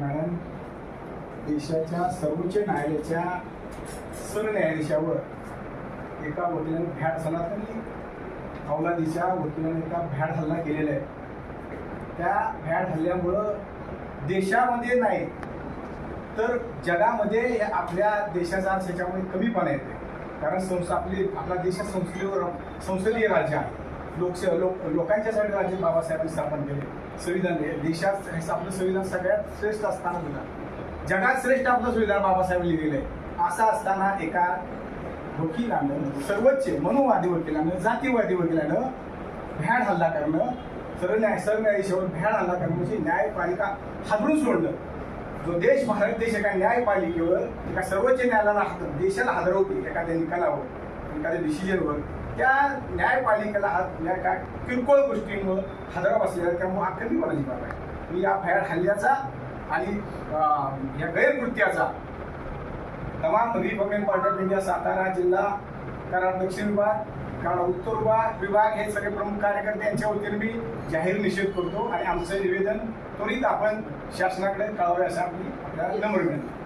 कारण देशाच्या सर्वोच्च न्यायालयाच्या सरन्यायाधीशावर एका वकिलाने भ्याड सनातनी अवलादीच्या वकिलाने एका भ्याड हल्ला केलेला आहे. त्या भ्याड हल्ल्यामुळं देशामध्ये नाही तर जगामध्ये आपल्या देशाचा त्याच्यामुळे कमीपणा येते कारण संस्था आपली आपला देश संस्थेवर संसदीय राज्य आहे. लोकश लोक लोकांच्यासाठी राज्य बाबासाहेबांनी स्थापन केले. संविधान देशात हे आपलं संविधान सगळ्यात श्रेष्ठ असताना दिला. जगात श्रेष्ठ आपलं संविधान बाबासाहेब लिहिलेलं आहे. असं असताना एका वकिलानं सर्वोच्च मनोवादी वकिलानं जातीवादी वकिलानं भ्याड हल्ला करणं सरन्याय सरन्यायाधीशावर भ्याड हल्ला करणं म्हणजे न्यायपालिका हादरून सोडलं जो देश भारत देश एका न्यायपालिकेवर एका सर्वोच्च न्यायालयाला देशाला हादरवते एखाद्या निकालावर एखाद्या डिसिजनवर त्या न्यायपालिकेला हात या काय? किरकोळ गोष्टींवर हजरा बसलेला त्यामुळे हा कमी कोणाची बाब आहे. मी या फॅड हल्ल्याचा आणि या गैरकृत्याचा तमाम Republican party of India Satara जिल्हा कराड दक्षिण विभाग कारण उत्तर विभाग विभाग हे सगळे प्रमुख कार्यकर्ते यांच्या वतीने मी जाहीर निषेध करतो आणि आमचं निवेदन त्वरित आपण शासनाकडे कळावे असं आपली आपल्याला नम्र विनंती.